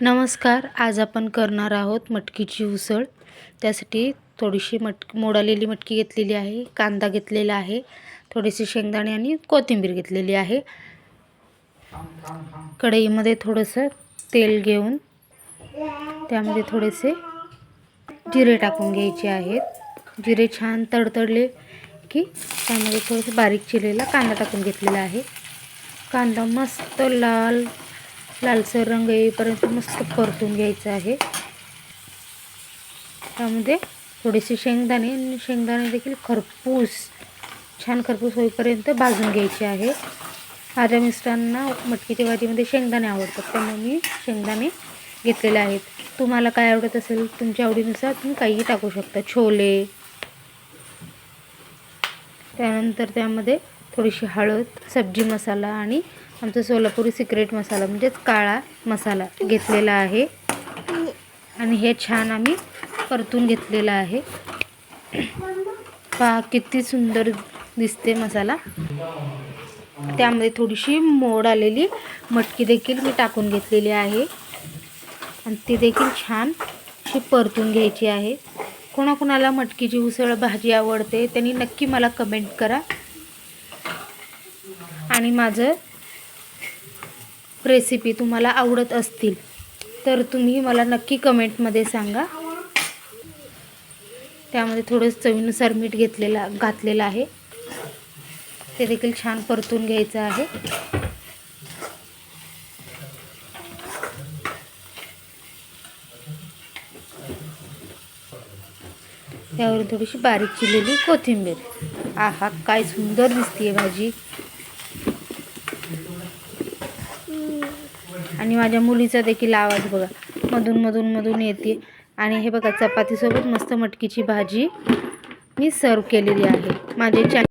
नमस्कार आज आपण करणार आहोत मटकीची उसळ. त्यासाठी थोडीशी मट मोडालेली मटकी घेतलेली आहे कांदा घेतलेला आहे थोडेसे शेंगदाणे आणि कोथिंबीर घेतलेली आहे. कढईमध्ये थोडंसं तेल घेऊन त्यामध्ये थोडेसे जिरे टाकून घ्यायचे आहेत. जिरे छान तडतडले की त्यामध्ये थोडंसं बारीक चिरलेला कांदा टाकून घेतलेला आहे. कांदा मस्त लाल लालसर रंग येईपर्यंत मस्त परतून घ्यायचं आहे. त्यामध्ये थोडेसे शेंगदाणे आणि शेंगदाणे देखील खरपूस छान खरपूस होईपर्यंत भाजून घ्यायचे आहे. माझ्या मिस्टरांना मटकीच्या भाजीमध्ये शेंगदाणे आवडतात त्यामुळे मी शेंगदाणे घेतलेले आहेत. तुम्हाला काय आवडत असेल तुमच्या आवडीनुसार तुम्ही काहीही टाकू शकता. छोले. त्यानंतर त्यामध्ये थोडीशी हळद सब्जी मसाला आणि आमचा सोलापुरी सिक्रेट मसाला म्हणजेच काळा मसाला घेतलेला आहे. आणि हे छान आम्ही परतून घेतलेलं आहे. पहा किती सुंदर दिसते मसाला. त्यामध्ये थोडीशी मोड आलेली मटकी देखील मी टाकून घेतलेली आहे. आणि ती देखील छान अशी परतून घ्यायची आहे. कोणाकोणाला मटकीची उसळ भाजी आवडते त्यांनी नक्की मला कमेंट करा. आणि माझं रेसिपी तुम्हाला आवडत असतील तर तुम्ही मला नक्की कमेंटमध्ये सांगा. त्यामध्ये थोडं चवीनुसार मीठ घेतलेला घातलेलं आहे. ते देखील छान परतून घ्यायचं आहे. त्यावर थोडीशी बारीक चिरलेली कोथिंबीर. आहा काय सुंदर दिसते भाजी. आणि माझ्या मुलीचा देखील आवाज बघा. मधून मधून मधून येते. आणि हे बघा चपातीसोबत मस्त मटकीची भाजी मी सर्व केलेली आहे. माझे चॅ